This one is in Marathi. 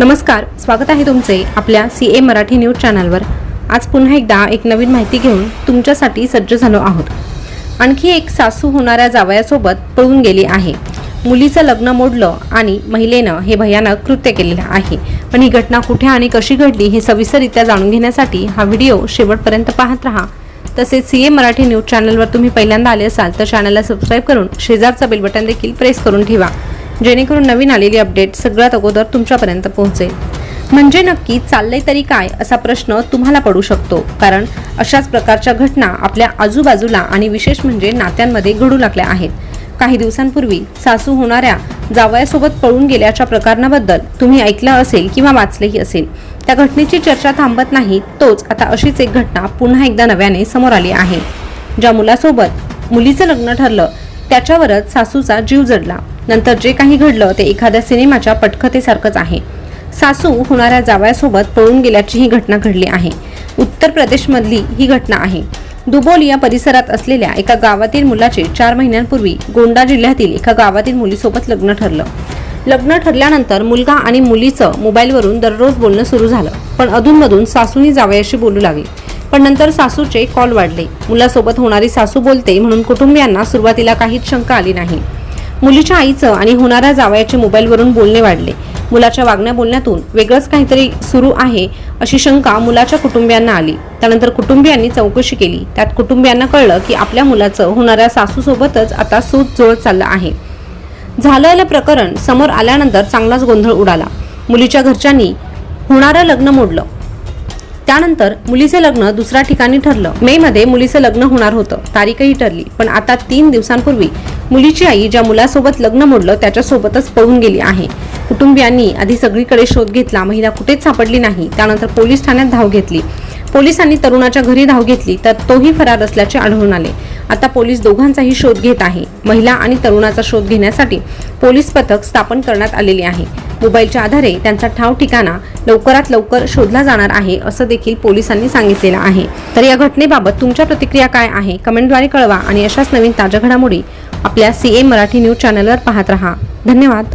नमस्कार स्वागत आहे तुमचे आपल्या सी ए मराठी न्यूज चॅनलवर. आज पुन्हा एकदा एक नवीन माहिती घेऊन तुमच्यासाठी सज्ज झालो आहोत. आणखी एक सासू होणाऱ्या जावयासोबत पळून गेली आहे. मुलीचं लग्न मोडलं आणि महिलेनं हे भयानक कृत्य केलेलं आहे. पण ही घटना कुठे आणि कशी घडली हे सविस्तररित्या जाणून घेण्यासाठी हा व्हिडिओ शेवटपर्यंत पाहत राहा. तसेच सी ए मराठी न्यूज चॅनलवर तुम्ही पहिल्यांदा आले असाल तर चॅनलला सबस्क्राईब करून शेजारचा बेल बटन देखील प्रेस करून ठेवा. जेणेकरून नवीन आलेली अपडेट सगळ्यात अगोदर तुमच्यापर्यंत पोहोचेल. म्हणजे नक्की चाललंय तरी काय असा प्रश्न तुम्हाला पडू शकतो. कारण अशाच प्रकारच्या घटना आपल्या आजूबाजूला आणि विशेष म्हणजे नात्यांमध्ये घडू लागल्या आहेत. काही दिवसांपूर्वी सासू होणाऱ्या जावयासोबत पळून गेल्याच्या प्रकरणाबद्दल तुम्ही ऐकलं असेल किंवा वाचलेही असेल त्या घटनेची चर्चा थांबत नाही तोच आता अशीच एक घटना पुन्हा एकदा नव्याने समोर आली आहे. ज्या मुलासोबत मुलीचं लग्न ठरलं त्याच्यावरच सासूचा जीव जडला. नंतर जे काही घडलं ते एखाद्या सिनेमाच्या पटकथेसारखंच आहे. सासू होणाऱ्या जावयासोबत पळून गेल्याची ही घटना घडली आहे. उत्तर प्रदेशमधली ही घटना आहे. दुबोल या परिसरात असलेल्या एका गावातील मुलाचे चार महिन्यांपूर्वी गोंडा जिल्ह्यातील एका गावातील मुलीसोबत लग्न ठरलं. लग्न ठरल्यानंतर मुलगा आणि मुलीचं मोबाईलवरून दररोज बोलणं सुरू झालं पण अधूनमधून सासूही जावयाशी बोलू लागली. पण नंतर सासूचे कॉल वाढले. मुलासोबत होणारी सासू बोलते म्हणून कुटुंबियांना सुरुवातीला काहीच शंका आली नाही. मुलीच्या आईचं आणि होणाऱ्या जावयाचे मोबाईलवरून बोलणे वाढले. मुलाच्या वागण्या बोलण्यातून वेगळंच काहीतरी सुरू आहे अशी शंका मुलाच्या कुटुंबियांना आली. त्यानंतर कुटुंबियांनी चौकशी केली. त्यात कुटुंबियांना कळलं की आपल्या मुलाचं होणाऱ्या सासूसोबतच आता सूत जुळत चाललं आहे. झालेलं प्रकरण समोर आल्यानंतर चांगलाच गोंधळ उडाला. मुलीच्या घरच्यांनी होणारं लग्न मोडलं. त्यानंतर मुलीचं लग्न दुसऱ्या ठिकाणी ठरलं. मे मध्ये मुलीचं लग्न होणार होतं. तारीखही ठरली. पण आता तीन दिवसांपूर्वी मुलीची आई ज्या मुलासोबत लग्न मोडलं त्याच्यासोबतच पळून गेली आहे. कुटुंबियांनी आधी सगळीकडे शोध घेतला. महिला कुठेच सापडली नाही. त्यानंतर पोलीस ठाण्यात धाव घेतली. पोलिसांनी तरुणाच्या घरी धाव घेतली तर तोही फरार असल्याचे आढळून आले. आता पोलीस दोघांचाही शोध घेत आहे. महिला आणि तरुणाचा शोध घेण्यासाठी पोलीस पथक स्थापन करण्यात आलेले आहे. मोबाईलच्या आधारे त्यांचा ठाव ठिकाणा लवकरात लवकर शोधला जाणार आहे असं देखील पोलिसांनी सांगितलेलं आहे. तर या घटनेबाबत तुमच्या प्रतिक्रिया काय आहे कमेंटद्वारे कळवा आणि अशाच नवीन ताज्या घडामोडी आपल्या सी ए मराठी न्यूज चॅनलवर पाहत रहा. धन्यवाद.